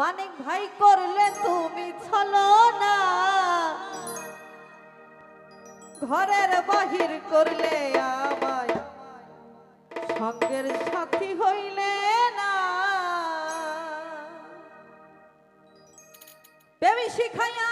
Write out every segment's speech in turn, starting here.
মানিক ভাই করলে তুমি ছলো না। ঘরের বাহির করলে সঙ্গের সাথী হইলে না। প্রেমী শিখাইয়া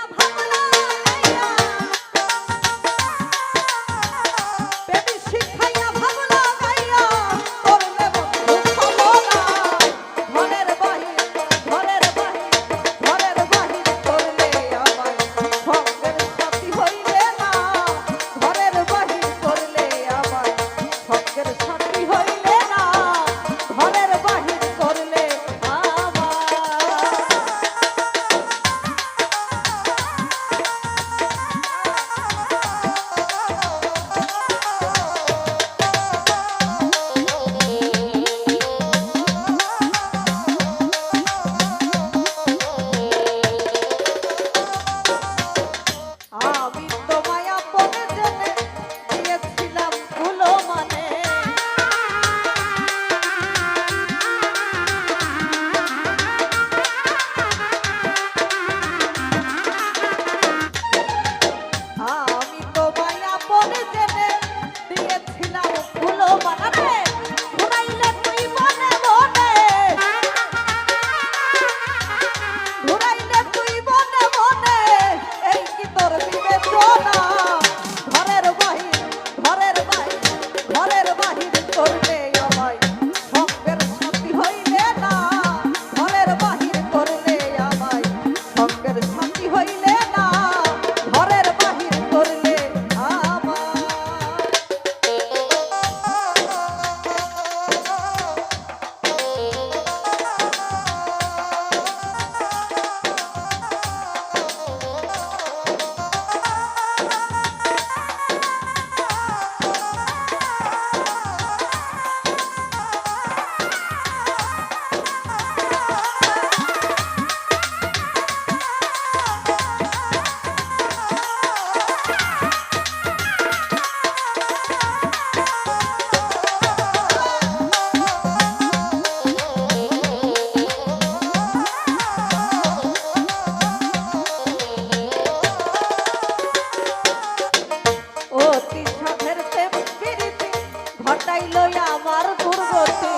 먹어봐라. হটাইল আমার দুর্গতি।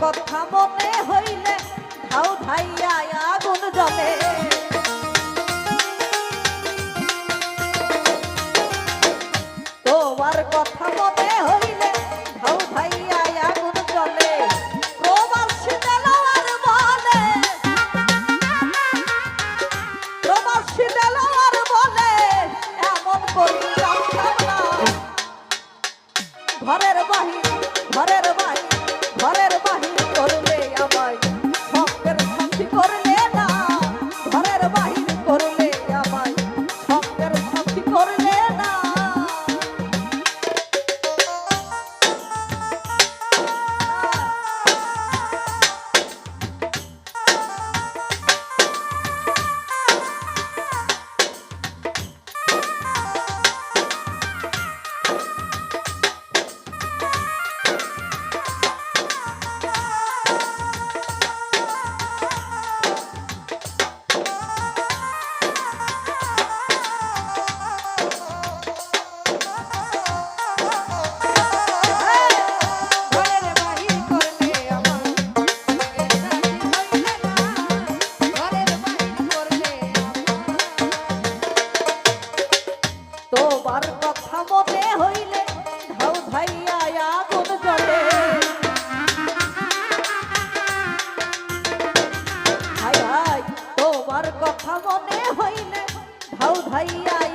কথা মনে হইলে ভাইয়া আগুন জমে। তোমার কথা মনে হইলে ধাও ধাইয়া আগুন জলে তোমার কথা মনে হইলে ধাও ধাইয়া